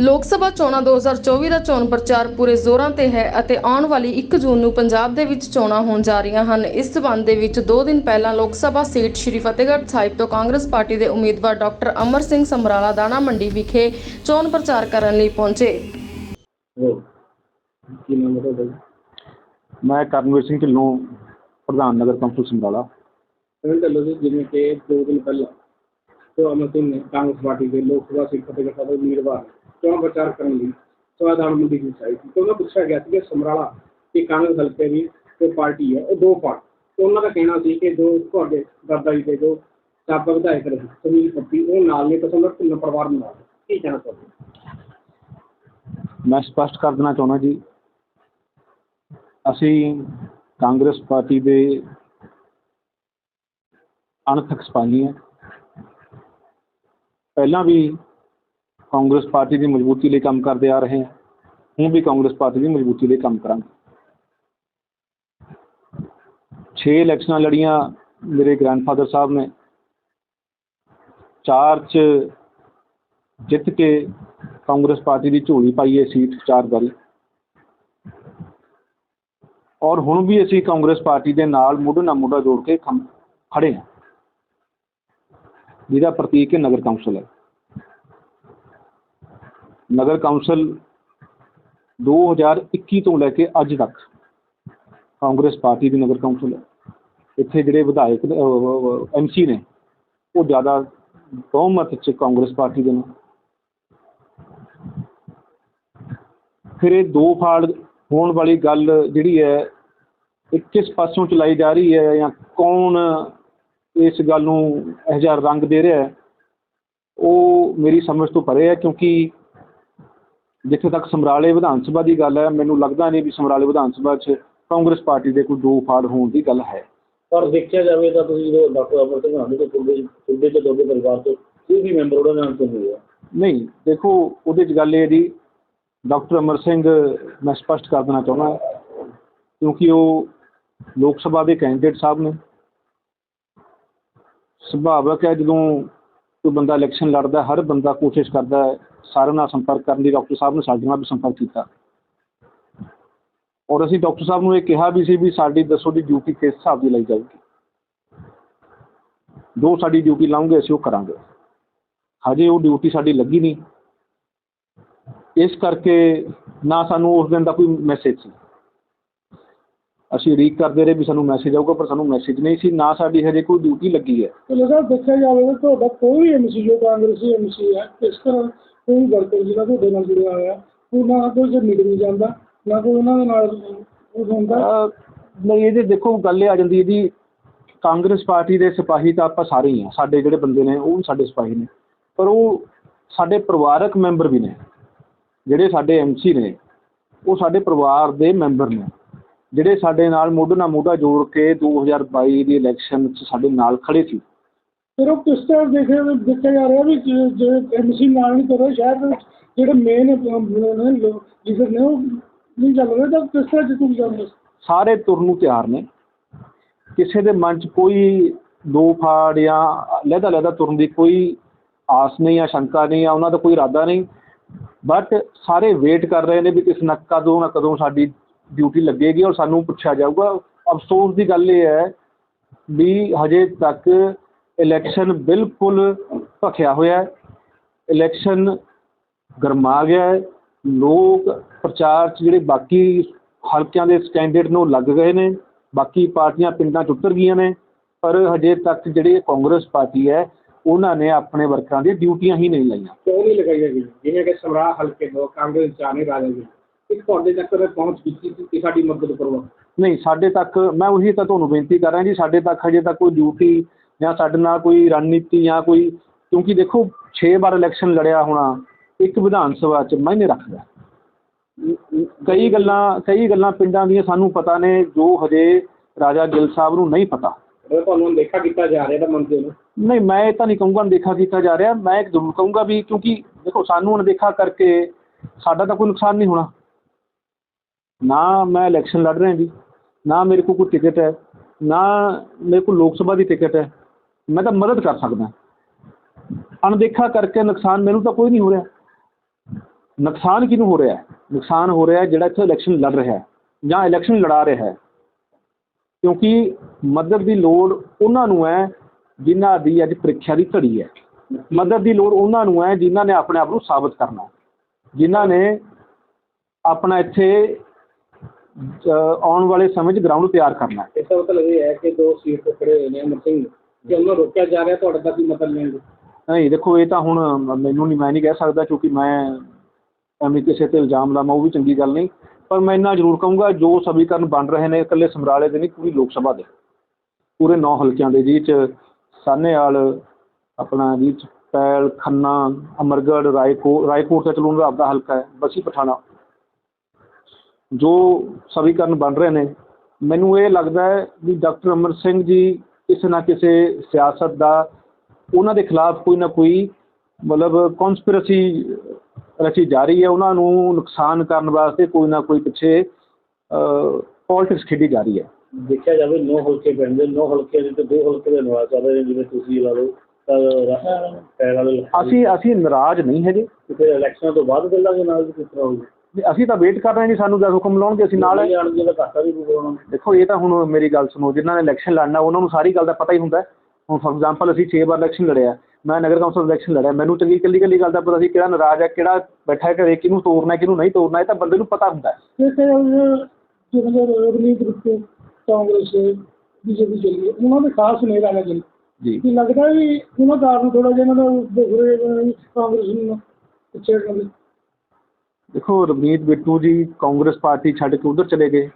ਲੋਕ ਸਭਾ ਚੋਣਾਂ 2024 ਦਾ ਚੋਣ ਪ੍ਰਚਾਰ ਪੂਰੇ ਜ਼ੋਰਾਂ ਤੇ ਹੈ ਅਤੇ ਆਉਣ ਵਾਲੀ 1 ਜੂਨ ਨੂੰ ਪੰਜਾਬ ਦੇ ਵਿੱਚ ਚੋਣਾਂ ਹੋਣ ਜਾ ਰਹੀਆਂ ਹਨ। ਇਸ ਸਬੰਧ ਦੇ ਵਿੱਚ 2 ਦਿਨ ਪਹਿਲਾਂ ਲੋਕ ਸਭਾ ਸੀਟ ਸ਼੍ਰੀ ਫਤਿਹਗੜ੍ਹ ਸਾਹਿਬ ਤੋਂ ਕਾਂਗਰਸ ਪਾਰਟੀ ਦੇ ਉਮੀਦਵਾਰ ਡਾਕਟਰ ਅਮਰ ਸਿੰਘ ਸਮਰਾਲਾ ਦਾਣਾ ਮੰਡੀ ਵਿਖੇ ਚੋਣ ਪ੍ਰਚਾਰ ਕਰਨ ਲਈ ਪਹੁੰਚੇ? ਮੈਂ ਕਰਨਵੀਰ ਸਿੰਘ ਢਿੱਲੋਂ ਪ੍ਰਧਾਨ ਨਗਰ ਕੌਂਸਲ ਸਮਰਾਲਾ। ਜਿਵੇਂ ਕਿ ਦੋ ਦਿਨ ਪਹਿਲਾਂ ਤੋਂ ਅਮਰ ਸਿੰਘ ਨੇ ਕਾਂਗਰਸ ਪਾਰਟੀ ਦੇ ਲੋਕ ਸਭਾ ਸੀਟ ਫਤਿਹਗੜ੍ਹ ਸਾਹਿਬ ਦੇ ਉਮੀਦਵਾਰ ਚੋਣ ਪ੍ਰਚਾਰ ਕਰਨ ਲਈ ਸਵਾਦਾਨ ਮੰਡੀ ਦੀ ਸਾਈਡ ਸੀ। ਉਹਨਾਂ ਪੁੱਛਿਆ ਗਿਆ ਸੀ ਕਿ ਸਮਰਾਲਾ ਤੇ ਕਾਂਗਰਸ ਹਲਕੇ ਦੀ ਜੋ ਪਾਰਟੀ ਹੈ, ਉਹ ਦੋ ਪਾਰਟ। ਉਹਨਾਂ ਦਾ ਕਹਿਣਾ ਸੀ ਕਿ ਦੋ ਤੁਹਾਡੇ ਦਾਦਾ ਜੀ ਦੇ ਜੋ ਸਾਬਕਾ ਵਿਧਾਇਕ ਰਹੇ, ਸੁਨੀਲ ਪੱਪੀ ਉਹ ਨਾਲ ਨੇ, ਤਾਂ ਤਿੰਨ ਪਰਿਵਾਰ ਨੂੰ ਨਾਲ ਕੀ ਕਹਿਣਾ ਚਾਹੁੰਦੇ ਮੈਂ ਸਪਸ਼ਟ ਕਰ ਦੇਣਾ ਚਾਹੁੰਦਾ ਜੀ, ਅਸੀਂ ਕਾਂਗਰਸ ਪਾਰਟੀ ਦੇ ਅਣਥਕ ਸਿਪਾਹੀ ਹਾਂ। ਪਹਿਲਾਂ ਵੀ ਕਾਂਗਰਸ ਪਾਰਟੀ ਦੀ ਮਜ਼ਬੂਤੀ ਲਈ ਕੰਮ ਕਰਦੇ ਆ ਰਹੇ ਹਾਂ। ਹੁਣ ਵੀ ਕਾਂਗਰਸ ਪਾਰਟੀ ਦੀ ਮਜ਼ਬੂਤੀ ਲਈ ਕੰਮ ਕਰਾਂਗੇ। 6 ਇਲੈਕਸ਼ਨਾਂ ਲੜੀਆਂ ਮੇਰੇ ਗ੍ਰੈਂਡਫਾਦਰ ਸਾਹਿਬ ਨੇ। ਚਾਰ ਚ ਜਿੱਤ ਕੇ ਕਾਂਗਰਸ ਪਾਰਟੀ ਦੀ ਝੋਲੀ ਪਾਈ ਹੈ ਸੀਟ ਚਾਰ ਵਾਰੀ। ਔਰ ਹੁਣ ਵੀ ਅਸੀਂ ਕਾਂਗਰਸ ਪਾਰਟੀ ਦੇ ਨਾਲ ਮੋਢੇ ਨਾਲ ਮੋਢਾ ਜੋੜ ਕੇ ਖੜੇ ਹਾਂ। ਜਿਹਦਾ ਪ੍ਰਤੀਕ ਹੈ ਨਗਰ ਕੌਂਸਲ ਹੈ। ਨਗਰ ਕੌਂਸਲ 2021 ਤੋਂ ਲੈ ਕੇ ਅੱਜ ਤੱਕ ਕਾਂਗਰਸ ਪਾਰਟੀ ਦੀ ਨਗਰ ਕੌਂਸਲ ਹੈ। ਇੱਥੇ ਜਿਹੜੇ ਵਿਧਾਇਕ ਐਮਸੀ ਨੇ, ਉਹ ਜ਼ਿਆਦਾ ਬਹੁਮਤ ਚ ਕਾਂਗਰਸ ਪਾਰਟੀ ਦੇ ਨੇ। ਫਿਰ ਇਹ ਦੋ ਫਾੜ ਹੋਣ ਵਾਲੀ ਗੱਲ ਜਿਹੜੀ ਹੈ, ਇਹ ਕਿਸ ਪਾਸੋਂ ਚਲਾਈ ਜਾ ਰਹੀ ਹੈ ਜਾਂ ਕੌਣ ਇਸ ਗੱਲ ਨੂੰ ਇਹੋ ਜਿਹਾ ਰੰਗ ਦੇ ਰਿਹਾ ਹੈ, ਉਹ ਮੇਰੀ ਸਮਝ ਤੋਂ ਪਰੇ ਹੈ ਕਿਉਂਕਿ ਜਿੱਥੇ ਤੱਕ ਸਮਰਾਲੇ ਵਿਧਾਨ ਸਭਾ ਦੀ ਗੱਲ ਹੈ ਮੈਨੂੰ ਲੱਗਦਾ ਨਹੀਂ ਵੀ ਸਮਰਾਲੇ ਵਿਧਾਨ ਸਭਾ 'ਚ ਕਾਂਗਰਸ ਪਾਰਟੀ ਦੇ ਕੋਈ ਦੋ ਫਾੜ ਹੋਣ ਦੀ ਗੱਲ ਹੈ। ਪਰ ਦੇਖਿਆ ਜਾਵੇ ਤਾਂ ਤੁਸੀਂ ਜਦੋਂ ਡਾਕਟਰ ਅਮਰ ਸਿੰਘ ਆਂਦੇ ਤੋਂ ਤੁਹਾਡੇ ਤੁਹਾਡੇ ਤੇ ਤੁਹਾਡੇ ਪਰਿਵਾਰ ਤੋਂ ਕੋਈ ਵੀ ਮੈਂਬਰ ਉਹਦਾ ਨਾਮ ਤੋਂ ਹੋਇਆ। ਨਹੀਂ ਦੇਖੋ ਉਹਦੇ 'ਚ ਗੱਲ ਇਹ ਜੀ ਡਾਕਟਰ ਅਮਰ ਸਿੰਘ ਮੈਂ ਸਪਸ਼ਟ ਕਰ ਦੇਣਾ ਚਾਹੁੰਦਾ ਕਿਉਂਕਿ ਉਹ ਲੋਕ ਸਭਾ ਦੇ ਕੈਂਡੀਡੇਟ ਸਾਹਿਬ ਨੇ। ਸੁਭਾਵਕ ਹੈ ਜਦੋਂ ਕੋਈ ਬੰਦਾ ਇਲੈਕਸ਼ਨ ਲੜਦਾ, ਹਰ ਬੰਦਾ ਕੋਸ਼ਿਸ਼ ਕਰਦਾ ਹੈ ਸਾਰਿਆਂ ਨਾਲ ਸੰਪਰਕ ਕਰਨ ਦੀ। ਡਾਕਟਰ ਸਾਹਿਬ ਨੇ ਸਾਡੇ ਨਾਲ ਵੀ ਸੰਪਰਕ ਕੀਤਾ। ਔਰ ਅਸੀਂ ਡਾਕਟਰ ਸਾਹਿਬ ਨੂੰ ਇਹ ਕਿਹਾ ਵੀ ਸੀ ਵੀ ਸਾਡੀ ਦੱਸੋ ਦੀ ਡਿਊਟੀ ਕਿਸ ਹਿਸਾਬ ਦੀ ਲਈ ਜਾਊਗੀ। ਜੋ ਸਾਡੀ ਡਿਊਟੀ ਲਾਉਂਗੇ, ਅਸੀਂ ਉਹ ਕਰਾਂਗੇ। ਹਜੇ ਉਹ ਡਿਊਟੀ ਸਾਡੀ ਲੱਗੀ ਨਹੀਂ। ਇਸ ਕਰਕੇ ਨਾ ਸਾਨੂੰ ਉਸ ਦਿਨ ਦਾ ਕੋਈ ਮੈਸੇਜ ਸੀ। ਅਸੀਂ ਉਡੀਕ ਕਰਦੇ ਰਹੇ ਵੀ ਸਾਨੂੰ ਮੈਸੇਜ ਆਊਗਾ ਪਰ ਸਾਨੂੰ ਮੈਸੇਜ ਨਹੀਂ ਸੀ ਨਾ ਸਾਡੀ ਹਜੇ ਕੋਈ ਡਿਊਟੀ ਲੱਗੀ ਹੈ। ਚਲੋ ਸਰ ਦੇਖਿਆ ਜਾਵੇ ਤਾਂ ਤੁਹਾਡਾ ਕੋਈ ਵੀ ਐਮਸੀ ਜੋ ਕਾਂਗਰਸੀ ਐਮਸੀ ਹੈ ਇਸ ਤਰ੍ਹਾਂ ਕੋਈ ਵਰਕਰ ਜਿਹੜਾ ਤੁਹਾਡੇ ਨਾਲ ਜੁੜਿਆ ਹੋਇਆ ਉਹ ਨਾ ਕੋਈ ਸੇ ਮੀਟਿੰਗ ਜਾਂਦਾ ਨਾ ਕੋਈ ਉਹਨਾਂ ਦੇ ਨਾਲ ਉਹ ਹੁੰਦਾ? ਅਹ ਨਹੀਂ ਇਹਦੇ ਦੇਖੋ ਗੱਲ ਇਹ ਆ ਜਾਂਦੀ ਜੀ ਕਾਂਗਰਸ ਪਾਰਟੀ ਦੇ ਸਿਪਾਹੀ ਤਾਂ ਆਪਾਂ ਸਾਰੇ ਹੀ ਆ ਸਾਡੇ ਜਿਹੜੇ ਬੰਦੇ ਨੇ ਉਹ ਵੀ ਸਾਡੇ ਸਿਪਾਹੀ ਨੇ ਪਰ ਉਹ ਸਾਡੇ ਪਰਿਵਾਰਕ ਮੈਂਬਰ ਵੀ ਨੇ ਜਿਹੜੇ ਸਾਡੇ ਐਮਸੀ ਨੇ ਉਹ ਸਾਡੇ ਪਰਿਵਾਰ ਦੇ ਮੈਂਬਰ ਨੇ। ਜਿਹੜੇ ਸਾਡੇ ਨਾਲ ਮੋਢੇ ਨਾਲ ਮੋਢਾ ਜੋੜ ਕੇ 2022 ਦੀ ਇਲੈਕਸ਼ਨ 'ਚ ਸਾਡੇ ਨਾਲ ਖੜੇ ਸੀ। ਫਿਰ ਉਹ ਕਿਸ ਤਰ੍ਹਾਂ ਦੇਖਿਆ ਦੇਖਿਆ ਜਾ ਰਿਹਾ ਵੀ ਜੇ- ਜੇ ਐਮਸੀ ਨਾਲ ਨਹੀਂ ਕਰ ਰਿਹਾ ਸ਼ਹਿਰ ਦੇ ਵਿੱਚ ਜਿਹੜੇ ਮੇਨ ਨੇ ਲੀਡਰ ਨੇ ਉਹ ਨਹੀਂ ਚੱਲ ਰਹੇ ਤਾਂ ਕਿਸ ਤਰ੍ਹਾਂ ਜਿੱਤੂ ਜਾਂਦੇ ਸਾਰੇ ਤੁਰਨ ਨੂੰ ਤਿਆਰ ਨੇ। ਕਿਸੇ ਦੇ ਮਨ 'ਚ ਕੋਈ ਦੋ ਫਾੜ ਜਾਂ ਲਹਿਦਾ ਲਹਿਦਾ ਤੁਰਨ ਦੀ ਕੋਈ ਆਸ ਨਹੀਂ ਆ ਸ਼ੰਕਾ ਨਹੀਂ ਆ ਉਹਨਾਂ ਦਾ ਕੋਈ ਇਰਾਦਾ ਨਹੀਂ। ਬਟ ਸਾਰੇ ਵੇਟ ਕਰ ਰਹੇ ਨੇ ਵੀ ਕਿਸ ਨਾ ਕਦੋਂ ਨਾ ਕਦੋਂ ਸਾਡੀ ਡਿਊਟੀ ਲੱਗੇਗੀ ਔਰ ਸਾਨੂੰ ਪੁੱਛਿਆ ਜਾਊਗਾ। ਅਫਸੋਸ ਦੀ ਗੱਲ ਇਹ ਹੈ ਵੀ ਹਜੇ ਤੱਕ ਇਲੈਕਸ਼ਨ ਬਿਲਕੁਲ ਭਖਿਆ ਹੋਇਆ ਇਲੈਕਸ਼ਨ ਗਰਮਾ ਗਿਆ ਹੈ। ਲੋਕ ਪ੍ਰਚਾਰ 'ਚ ਜਿਹੜੇ ਬਾਕੀ ਹਲਕਿਆਂ ਦੇ ਕੈਂਡੀਡੇਟ ਨੂੰ ਲੱਗ ਗਏ ਨੇ। ਬਾਕੀ ਪਾਰਟੀਆਂ ਪਿੰਡਾਂ 'ਚ ਉਤਰ ਗਈਆਂ ਨੇ। ਪਰ ਹਜੇ ਤੱਕ ਜਿਹੜੀ ਕਾਂਗਰਸ ਪਾਰਟੀ ਹੈ, ਉਹਨਾਂ ਨੇ ਆਪਣੇ ਵਰਕਰਾਂ ਦੀ ਡਿਊਟੀਆਂ ਹੀ ਨਹੀਂ ਲਾਈਆਂ। ਕਿਉਂ ਨਹੀਂ ਲਗਾਈ ਹੈਗੀ ਜਿਵੇਂ ਕਿ ਸਮਰਾਹ ਹਲਕੇ ਤੋਂ ਕਾਂਗਰਸ ਚਾਹਨੇ ਰਾਜਾ ਜੀ ਇੱਕ ਤੁਹਾਡੇ ਤੱਕ ਤਾਂ ਪਹੁੰਚ ਕੀਤੀ ਸੀ ਕਿ ਸਾਡੀ ਮਦਦ ਕਰੋ? ਨਹੀਂ ਸਾਡੇ ਤੱਕ ਮੈਂ ਉਹੀ ਤਾਂ ਤੁਹਾਨੂੰ ਬੇਨਤੀ ਕਰ ਰਿਹਾ ਜੀ ਸਾਡੇ ਤੱਕ ਹਜੇ ਤੱਕ ਕੋਈ ਡਿਊਟੀ ਜਾਂ ਸਾਡੇ ਨਾਲ ਕੋਈ ਰਣਨੀਤੀ ਜਾਂ ਕੋਈ ਕਿਉਂਕਿ ਦੇਖੋ 6 ਵਾਰ ਇਲੈਕਸ਼ਨ ਲੜਿਆ ਹੋਣਾ ਇੱਕ ਵਿਧਾਨ ਸਭਾ 'ਚ ਮਾਇਨੇ ਰੱਖਦਾ। ਕਈ ਗੱਲਾਂ ਕਈ ਗੱਲਾਂ ਪਿੰਡਾਂ ਦੀਆਂ ਸਾਨੂੰ ਪਤਾ ਨੇ ਜੋ ਹਜੇ ਰਾਜਾ ਗਿੱਲ ਸਾਹਿਬ ਨੂੰ ਨਹੀਂ ਪਤਾ। ਤੁਹਾਨੂੰ ਦੇਖਾ ਕੀਤਾ ਜਾ ਰਿਹਾ ਤਾਂ ਨਹੀਂ ਮੈਂ ਇਹ ਤਾਂ ਨਹੀਂ ਕਹੂੰਗਾ ਅਣਦੇਖਾ ਕੀਤਾ ਜਾ ਰਿਹਾ ਮੈਂ ਜ਼ਰੂਰ ਕਹੂੰਗਾ ਵੀ ਕਿਉਂਕਿ ਦੇਖੋ ਸਾਨੂੰ ਅਣਦੇਖਾ ਕਰਕੇ ਸਾਡਾ ਤਾਂ ਕੋਈ ਨੁਕਸਾਨ ਨਹੀਂ ਹੋਣਾ। ਨਾ ਮੈਂ ਇਲੈਕਸ਼ਨ ਲੜ ਰਿਹਾ ਜੀ, ਨਾ ਮੇਰੇ ਕੋਲ ਕੋਈ ਟਿਕਟ ਹੈ, ਨਾ ਮੇਰੇ ਕੋਲ ਲੋਕ ਸਭਾ ਦੀ ਟਿਕਟ ਹੈ, ਮੈਂ ਤਾਂ ਮਦਦ ਕਰ ਸਕਦਾ। ਅਣਦੇਖਾ ਕਰਕੇ ਨੁਕਸਾਨ ਮੈਨੂੰ ਤਾਂ ਕੋਈ ਨਹੀਂ ਹੋ ਰਿਹਾ। ਨੁਕਸਾਨ ਕਿਹਨੂੰ ਹੋ ਰਿਹਾ? ਨੁਕਸਾਨ ਹੋ ਰਿਹਾ ਜਿਹੜਾ ਇੱਥੇ ਇਲੈਕਸ਼ਨ ਲੜ ਰਿਹਾ ਜਾਂ ਇਲੈਕਸ਼ਨ ਲੜਾ ਰਿਹਾ ਕਿਉਂਕਿ ਮਦਦ ਦੀ ਲੋੜ ਉਹਨਾਂ ਨੂੰ ਹੈ, ਜਿਨ੍ਹਾਂ ਦੀ ਅੱਜ ਪ੍ਰੀਖਿਆ ਦੀ ਘੜੀ ਹੈ। ਮਦਦ ਦੀ ਲੋੜ ਉਹਨਾਂ ਨੂੰ ਹੈ, ਜਿਨ੍ਹਾਂ ਨੇ ਆਪਣੇ ਆਪ ਨੂੰ ਸਾਬਤ ਕਰਨਾ ਜਿਨ੍ਹਾਂ ਨੇ ਆਪਣਾ ਇੱਥੇ ਆਉਣ ਵਾਲੇ ਸਮੇਂ 'ਚ ਗਰਾਊਂਡ ਤਿਆਰ ਕਰਨਾ ਹੈ। ਇਸ ਦਾ ਮਤਲਬ ਇਹ ਹੈ ਕਿ ਦੋ ਸੀਟ ਤੇ ਖੜੇ ਹੋਏ ਨੇ ਅਮਰ ਸਿੰਘ। ਕਿ ਉਹਨਾਂ ਨੂੰ ਰੋਕਿਆ ਜਾ ਰਿਹਾ ਤੁਹਾਡੇ ਤੱਕ ਕੀ ਮਤਲਬ ਲੈਣਗੇ ਨਹੀਂ ਦੇਖੋ ਇਹ ਤਾਂ ਹੁਣ ਮੈਨੂੰ ਨਹੀਂ ਮੈਂ ਨਹੀਂ ਕਹਿ ਸਕਦਾ ਕਿਉਂਕਿ ਮੈਂ ਐਵੇਂ ਕਿਸੇ ਤੇ ਇਲਜ਼ਾਮ ਲਾਵਾਂ ਉਹ ਵੀ ਚੰਗੀ ਗੱਲ ਨਹੀਂ। ਪਰ ਮੈਂ ਇੰਨਾ ਜ਼ਰੂਰ ਕਹੂੰਗਾ ਜੋ ਸਮੀਕਰਨ ਬਣ ਰਹੇ ਨੇ ਇਕੱਲੇ ਸਮਰਾਲੇ ਦੇ ਨਹੀਂ ਪੂਰੀ ਲੋਕ ਸਭਾ ਦੇ। ਪੂਰੇ 9 ਹਲਕਿਆਂ ਦੇ ਜਿਹ 'ਚ ਸਾਹਨੇਵਾਲ ਆਪਣਾ ਜਿਹ 'ਚ ਪੈਲ ਖੰਨਾ ਅਮਰਗੜ੍ਹ ਰਾਏਕੋਟ ਰਾਏਕੋਟ ਦਾ ਆਪਦਾ ਹਲਕਾ ਹੈ ਬਸੀ ਪਠਾਣਾ। ਜੋ ਸਮੀਕਰਨ ਬਣ ਰਹੇ ਨੇ ਮੈਨੂੰ ਇਹ ਲੱਗਦਾ ਹੈ ਵੀ ਡਾਕਟਰ ਅਮਰ ਸਿੰਘ ਜੀ ਕਿਸੇ ਨਾ ਕਿਸੇ ਸਿਆਸਤ ਦਾ ਉਹਨਾਂ ਦੇ ਖਿਲਾਫ ਕੋਈ ਨਾ ਕੋਈ ਮਤਲਬ ਕਨਸਪੀਰਸੀ ਰਚੀ ਜਾ ਰਹੀ ਹੈ ਉਹਨਾਂ ਨੂੰ ਨੁਕਸਾਨ ਕਰਨ ਵਾਸਤੇ ਕੋਈ ਨਾ ਕੋਈ ਪਿੱਛੇ ਪੋਲਿਟਿਕਸ ਖੇਡੀ ਜਾ ਰਹੀ ਹੈ। ਦੇਖਿਆ ਜਾਵੇ 9 ਹਲਕੇ ਪੈਂਦੇ 9 ਹਲਕੇ ਦੇ ਤੇ ਦੋ ਹਲਕੇ ਦੇ ਨਵਾਜ਼ ਚੱਲ ਰਹੇ ਨੇ ਜਿਵੇਂ ਤੁਸੀਂ ਲਾ ਲਓ ਅਸੀਂ ਅਸੀਂ ਨਾਰਾਜ਼ ਨਹੀਂ ਹੈਗੇ। ਫਿਰ ਇਲੈਕਸ਼ਨਾਂ ਤੋਂ ਬਾਅਦ ਨਾਲ ਦੀ ਕਿਸ ਤਰ੍ਹਾਂ ਹੋਊਗੀ? ਵੀ ਅਸੀਂ ਤਾਂ ਵੇਟ ਕਰ ਰਹੇ ਜੀ ਸਾਨੂੰ ਜਦ ਹੁਕਮ ਲਾਉਣਗੇ ਅਸੀਂ ਨਾਲ ਤਾਂ ਘਾਟਾ ਵੀ ਦੇਖੋ ਇਹ ਤਾਂ ਹੁਣ ਮੇਰੀ ਗੱਲ ਸੁਣੋ ਜਿਨ੍ਹਾਂ ਨੇ ਇਲੈਕਸ਼ਨ ਲੜਨਾ ਉਹਨਾਂ ਨੂੰ ਸਾਰੀ ਗੱਲ ਦਾ ਪਤਾ ਹੀ ਹੁੰਦਾ। ਹੁਣ ਫੋਰ ਐਗਜ਼ਾਮਪਲ ਅਸੀਂ 6 ਵਾਰ ਇਲੈਕਸ਼ਨ ਲੜਿਆ ਮੈਂ ਨਗਰ ਕੌਂਸਲ ਇਲੈਕਸ਼ਨ ਲੜਿਆ ਮੈਨੂੰ ਚੰਗੀ ਇਕੱਲੀ ਇਕੱਲੀ ਗੱਲ ਦਾ ਪਤਾ ਸੀ ਕਿਹੜਾ ਨਾਰਾਜ਼ ਹੈ ਕਿਹੜਾ ਬੈਠਾ ਹੈ ਘਰੇ ਕਿਹਨੂੰ ਤੋੜਨਾ ਹੈ, ਕਿਹਨੂੰ ਨਹੀਂ ਤੋੜਨਾ ਇਹ ਤਾਂ ਬੰਦੇ ਨੂੰ ਪਤਾ ਹੁੰਦਾ ਜਿਹੜੇ ਰਵਨੀਤ ਕਾਂਗਰਸ ਬੀਜੇਪੀ ਚੱਲੀ ਉਹਨਾਂ ਦੇ ਖਾਸ ਜੀ। ਲੱਗਦਾ ਵੀ ਉਹਨਾਂ ਕਾਰਨ ਥੋੜਾ ਜਿਹਾ ਇਹਨਾਂ ਦਾ ਕਾਂਗਰਸ ਨੂੰ ਪਿੱਛੇ। ਕਰਦੇ ਦੇਖੋ ਰਵਨੀਤ ਬਿੱਟੂ ਜੀ ਕਾਂਗਰਸ ਪਾਰਟੀ ਛੱਡ ਕੇ ਉੱਧਰ ਚਲੇ ਗਏ।